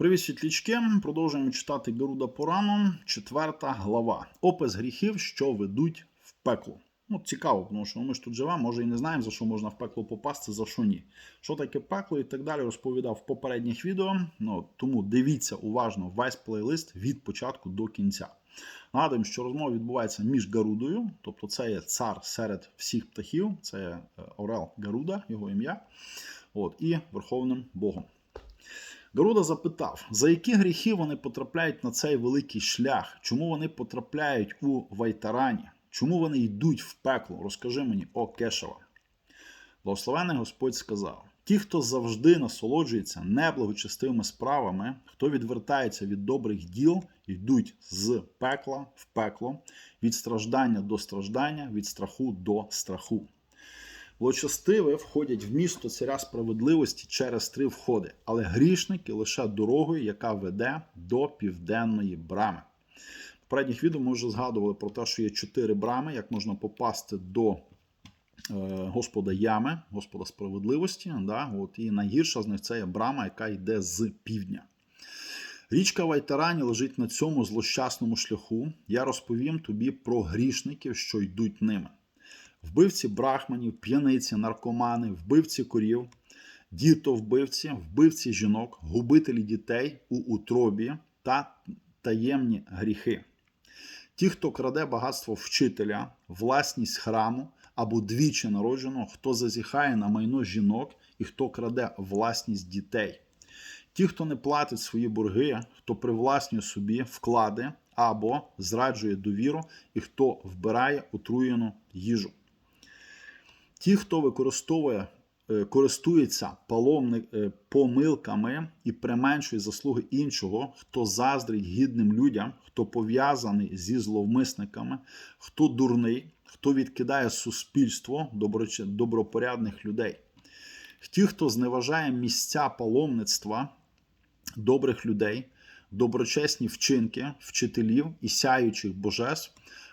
Привіт, світлічки! Продовжуємо читати Гаруда Порану, четверта глава. Опис гріхів, що ведуть в пекло. Ну, цікаво, тому що ми ж тут живемо, може і не знаємо, за що можна в пекло попасти, за що ні. Що таке пекло і так далі, розповідав в попередніх відео. Ну, тому дивіться уважно весь плейлист від початку до кінця. Нагадуємо, що розмова відбувається між Гарудою, тобто це є цар серед всіх птахів, це є е, Орел Гаруда, його ім'я, от, і Верховним Богом. Гаруда запитав, за які гріхи вони потрапляють на цей великий шлях, чому вони потрапляють у Вайтарані, чому вони йдуть в пекло? Розкажи мені, о Кешева. Благословений Господь сказав: ті, хто завжди насолоджується неблагочестивими справами, хто відвертається від добрих діл, йдуть з пекла в пекло, від страждання до страждання, від страху до страху. Злочестиві входять в місто царя справедливості через три входи, але грішники лише дорогою, яка веде до південної брами. В попередніх відео ми вже згадували про те, що є чотири брами, як можна попасти до е, Господа Ями, Господа справедливості. Да? От, і найгірша з них це є брама, яка йде з півдня. Річка Вайтарані лежить на цьому злощасному шляху. Я розповім тобі про грішників, що йдуть ними вбивці брахманів, п'яниці, наркомани, вбивці корів, дітовбивці, вбивці жінок, губителі дітей у утробі та таємні гріхи. Ті, хто краде багатство вчителя, власність храму або двічі народженого, хто зазіхає на майно жінок і хто краде власність дітей. Ті, хто не платить свої борги, хто привласнює собі вклади або зраджує довіру, і хто вбирає отруєну їжу. Ті, хто використовує, е, користується паломни, е, помилками і применшує заслуги іншого, хто заздрить гідним людям, хто пов'язаний зі зловмисниками, хто дурний, хто відкидає суспільство добропорядних людей. Ті, хто зневажає місця паломництва добрих людей, доброчесні вчинки, вчителів і сяючих божеств,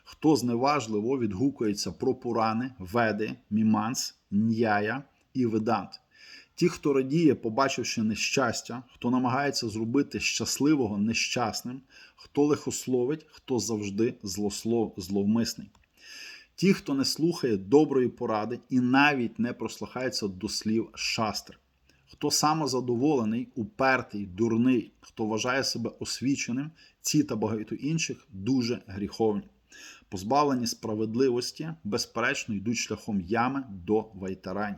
хто зневажливо відгукується про Пурани, Веди, Міманс, Ньяя і Ведант. Ті, хто радіє, побачивши нещастя, хто намагається зробити щасливого нещасним, хто лихословить, хто завжди злослов, зловмисний. Ті, хто не слухає доброї поради і навіть не прослухається до слів шастр. Хто самозадоволений, упертий, дурний, хто вважає себе освіченим, ці та багато інших дуже гріховні. Позбавлені справедливості, безперечно, йдуть шляхом ями до вайтарані.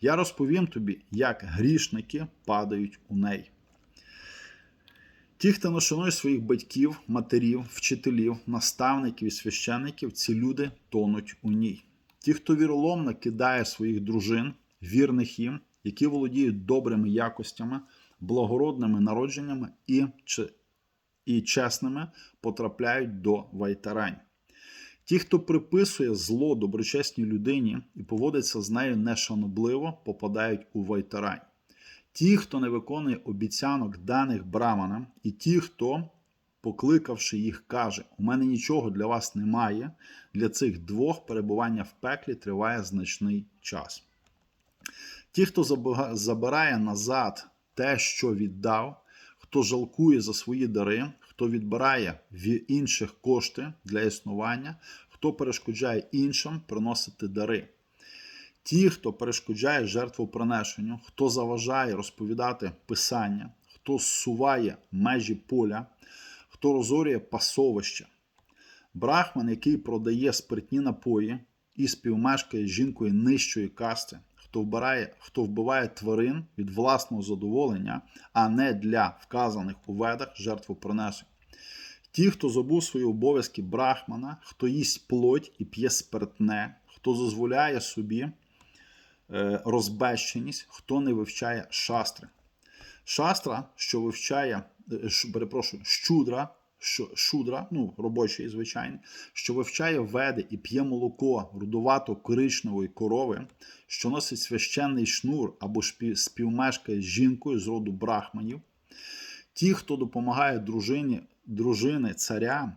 Я розповім тобі, як грішники падають у неї. Ті, хто не своїх батьків, матерів, вчителів, наставників і священників, ці люди тонуть у ній. Ті, хто віроломно кидає своїх дружин, вірних їм, які володіють добрими якостями, благородними народженнями і, і чесними, потрапляють до вайтарань. Ті, хто приписує зло доброчесній людині і поводиться з нею нешанобливо, попадають у вайтарань. Ті, хто не виконує обіцянок даних браманам, і ті, хто, покликавши їх, каже: У мене нічого для вас немає, для цих двох перебування в пеклі триває значний час. Ті, хто забирає назад те, що віддав, хто жалкує за свої дари, хто відбирає в інших кошти для існування, хто перешкоджає іншим приносити дари. Ті, хто перешкоджає жертвоприношенню, хто заважає розповідати писання, хто зсуває межі поля, хто розорює пасовище. Брахман, який продає спиртні напої і співмешкає з жінкою нижчої касти, хто вбирає, хто вбиває тварин від власного задоволення, а не для вказаних у ведах жертвопринесень. Ті, хто забув свої обов'язки брахмана, хто їсть плоть і п'є спиртне, хто дозволяє собі е, розбещеність, хто не вивчає шастри. Шастра, що вивчає, е, перепрошую, щудра, шудра, ну, робочий, звичайний, що вивчає веди і п'є молоко рудувато коричневої корови, що носить священний шнур або співмешкає з жінкою з роду брахманів. Ті, хто допомагає дружині, дружини царя,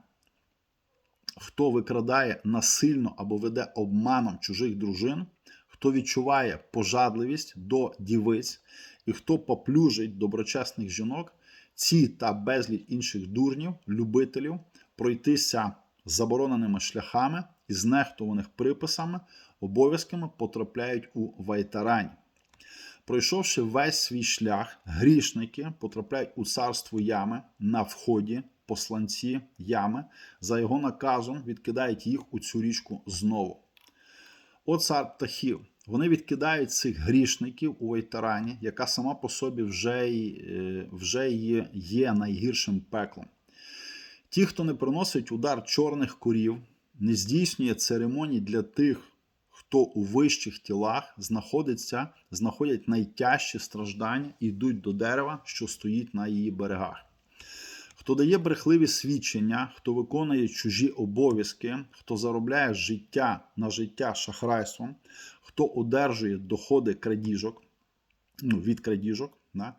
хто викрадає насильно або веде обманом чужих дружин, хто відчуває пожадливість до дівиць і хто поплюжить доброчесних жінок, ці та безліч інших дурнів, любителів пройтися забороненими шляхами і знехтуваних приписами, обов'язками потрапляють у вайтарані. Пройшовши весь свій шлях, грішники потрапляють у царство ями на вході, посланці ями, за його наказом відкидають їх у цю річку знову. О цар птахів. Вони відкидають цих грішників у Вайтарані, яка сама по собі вже, е, вже є, є найгіршим пеклом. Ті, хто не приносить удар чорних корів, не здійснює церемоній для тих, хто у вищих тілах знаходиться, знаходять найтяжчі страждання і йдуть до дерева, що стоїть на її берегах. Хто дає брехливі свідчення, хто виконує чужі обов'язки, хто заробляє життя на життя шахрайством, хто одержує доходи крадіжок, ну, від крадіжок, да?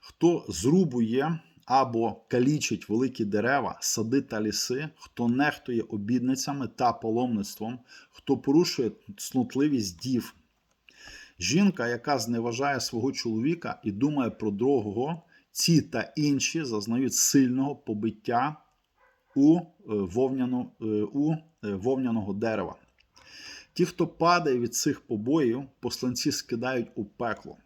хто зрубує або калічить великі дерева, сади та ліси, хто нехтує обідницями та паломництвом, хто порушує цнутливість дів. Жінка, яка зневажає свого чоловіка і думає про другого, ці та інші зазнають сильного побиття у, е, вовняну, е, у е, вовняного дерева. Ті, хто падає від цих побоїв, посланці скидають у пекло.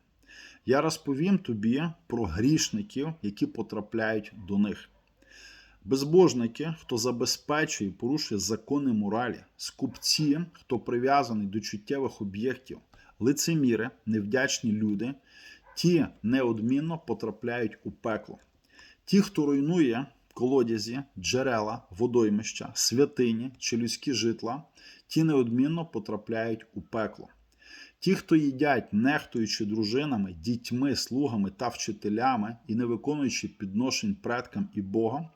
Я розповім тобі про грішників, які потрапляють до них. Безбожники, хто забезпечує і порушує закони моралі, скупці, хто прив'язаний до чуттєвих об'єктів, лицеміри, невдячні люди, ті неодмінно потрапляють у пекло. Ті, хто руйнує колодязі, джерела, водоймища, святині чи людські житла, ті неодмінно потрапляють у пекло. Ті, хто їдять, нехтуючи дружинами, дітьми, слугами та вчителями і не виконуючи підношень предкам і Богам,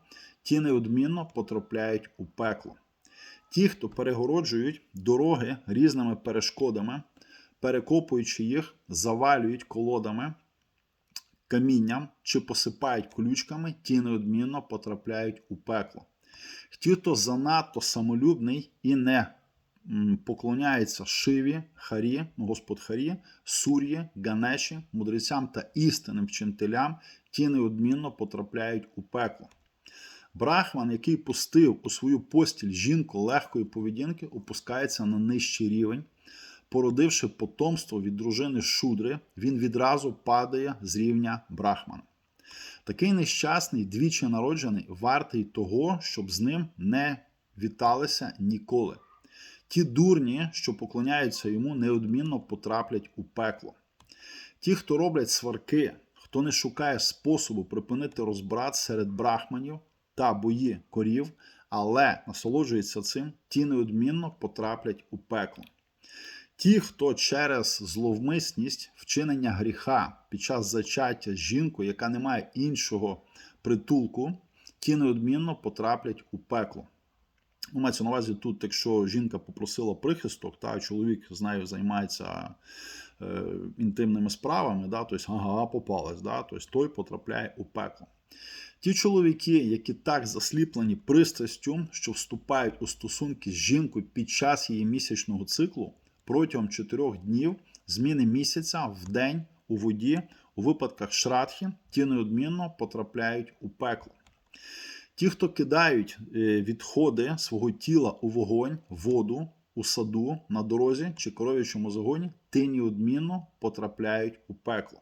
ті неодмінно потрапляють у пекло. Ті, хто перегороджують дороги різними перешкодами, перекопуючи їх, завалюють колодами, камінням чи посипають колючками, ті неодмінно потрапляють у пекло. Ті, хто занадто самолюбний і не поклоняється Шиві, Харі, Господ Харі, Сур'ї, Ганеші, мудрецям та істинним вчителям, ті неодмінно потрапляють у пекло. Брахман, який пустив у свою постіль жінку легкої поведінки, опускається на нижчий рівень. Породивши потомство від дружини Шудри, він відразу падає з рівня Брахмана. Такий нещасний, двічі народжений, вартий того, щоб з ним не віталися ніколи. Ті дурні, що поклоняються йому, неодмінно потраплять у пекло. Ті, хто роблять сварки, хто не шукає способу припинити розбрат серед брахманів та бої корів, але насолоджується цим, ті неодмінно потраплять у пекло. Ті, хто через зловмисність вчинення гріха під час зачаття з жінкою, яка не має іншого притулку, ті неодмінно потраплять у пекло. Ну, мається на увазі тут, якщо жінка попросила прихисток, та чоловік з нею займається е, інтимними справами, да, тобто, ага, попалась, да, тобто той потрапляє у пекло. Ті чоловіки, які так засліплені пристрастю, що вступають у стосунки з жінкою під час її місячного циклу, протягом 4 днів зміни місяця в день у воді у випадках шрадхи, ті неодмінно потрапляють у пекло. Ті, хто кидають е, відходи свого тіла у вогонь, воду, у саду, на дорозі чи коров'ячому загоні, ті неодмінно потрапляють у пекло.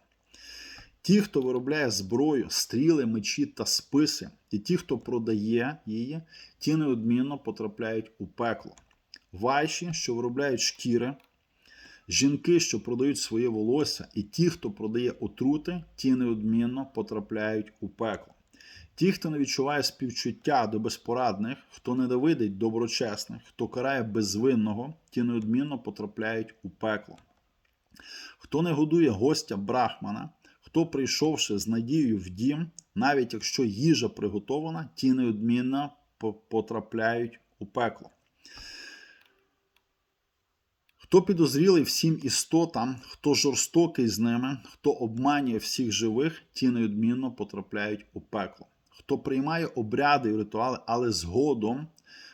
Ті, хто виробляє зброю, стріли, мечі та списи, і ті, хто продає її, ті неодмінно потрапляють у пекло. Вайші, що виробляють шкіри, жінки, що продають своє волосся, і ті, хто продає отрути, ті неодмінно потрапляють у пекло. Ті, хто не відчуває співчуття до безпорадних, хто ненавидить доброчесних, хто карає безвинного, ті неодмінно потрапляють у пекло. Хто не годує гостя брахмана, хто, прийшовши з надією в дім, навіть якщо їжа приготована, ті неодмінно потрапляють у пекло. Хто підозрілий всім істотам, хто жорстокий з ними, хто обманює всіх живих, ті неодмінно потрапляють у пекло. Хто приймає обряди і ритуали, але згодом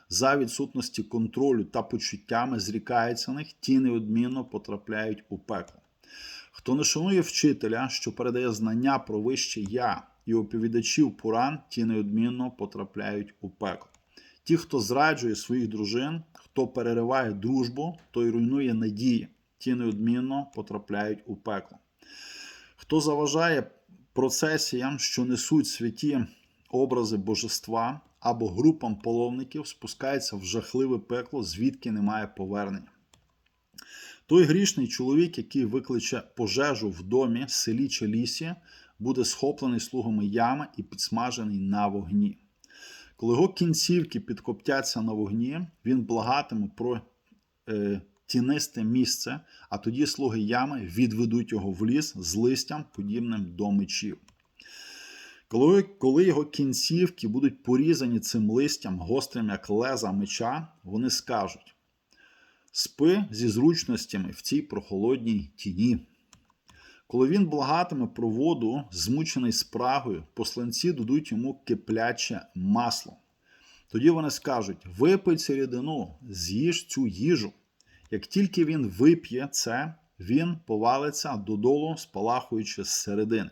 за відсутності контролю та почуттями зрікається них, ті неодмінно потрапляють у пекло. Хто не шанує вчителя, що передає знання про вище я і оповідачів Пуран, ті неодмінно потрапляють у пекло. Ті, хто зраджує своїх дружин, хто перериває дружбу, той руйнує надії, ті неодмінно потрапляють у пекло. Хто заважає процесіям, що несуть святі образи божества або групам половників, спускається в жахливе пекло, звідки немає повернення. Той грішний чоловік, який викличе пожежу в домі, селі чи лісі, буде схоплений слугами ями і підсмажений на вогні. Коли його кінцівки підкоптяться на вогні, він благатиме про е, тінисте місце, а тоді слуги ями відведуть його в ліс з листям, подібним до мечів. Коли, коли його кінцівки будуть порізані цим листям, гострим як леза меча, вони скажуть: спи зі зручностями в цій прохолодній тіні. Коли він благатиме про воду, змучений спрагою, посланці дадуть йому кипляче масло. Тоді вони скажуть: випий цю рідину, з'їж цю їжу. Як тільки він вип'є це, він повалиться додолу, спалахуючи зсередини.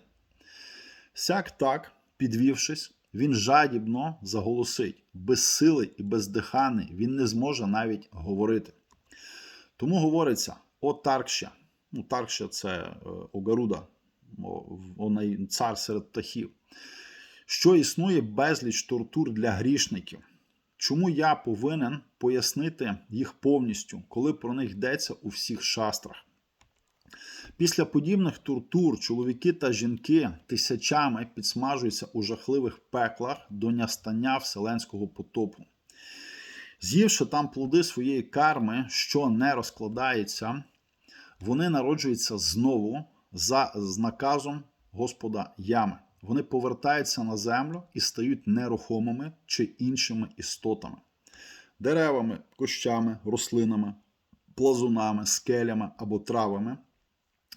Сяк так, підвівшись, він жадібно заголосить, безсилий і бездиханий, він не зможе навіть говорити. Тому говориться: о Таркща, ну, Таркща це е, Огаруда, вона цар серед птахів, що існує безліч тортур для грішників. Чому я повинен пояснити їх повністю, коли про них йдеться у всіх шастрах? Після подібних тортур чоловіки та жінки тисячами підсмажуються у жахливих пеклах до настання вселенського потопу. З'ївши там плоди своєї карми, що не розкладається, вони народжуються знову за наказом Господа Ями. Вони повертаються на землю і стають нерухомими чи іншими істотами, деревами, кущами, рослинами, плазунами, скелями або травами,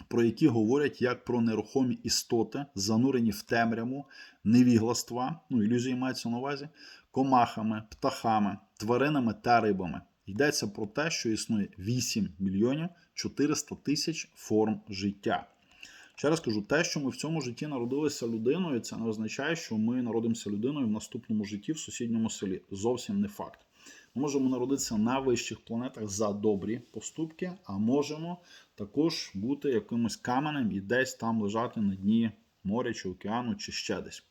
про які говорять як про нерухомі істоти, занурені в темряву, невігластва, ну, ілюзії мається на увазі, комахами, птахами, тваринами та рибами. Йдеться про те, що існує 8 мільйонів 400 тисяч форм життя. Ще раз кажу, те, що ми в цьому житті народилися людиною, це не означає, що ми народимося людиною в наступному житті в сусідньому селі. Зовсім не факт. Ми можемо народитися на вищих планетах за добрі поступки, а можемо також бути якимось каменем і десь там лежати на дні моря чи океану, чи ще десь.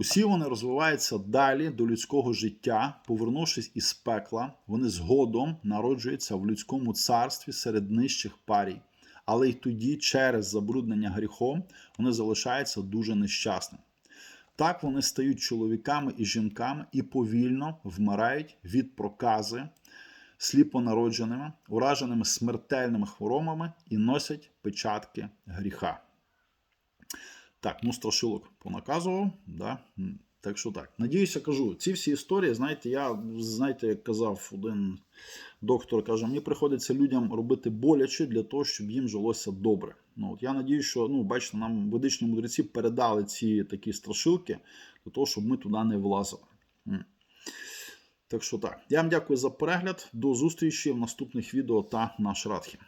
Усі вони розвиваються далі до людського життя, повернувшись із пекла, вони згодом народжуються в людському царстві серед нижчих парій. Але й тоді, через забруднення гріхом, вони залишаються дуже нещасними. Так вони стають чоловіками і жінками і повільно вмирають від прокази, сліпонародженими, ураженими смертельними хворобами і носять печатки гріха. Так, ну страшилок понаказував. Да? Так що так. Надіюся, кажу, ці всі історії, знаєте, я, знаєте, як казав один доктор, каже, мені приходиться людям робити боляче для того, щоб їм жилося добре. Ну, от Я надію, що ну, бачите, нам ведичні мудреці передали ці такі страшилки для того, щоб ми туди не влазили. Так що так. Я вам дякую за перегляд. До зустрічі в наступних відео та на Шрадхі.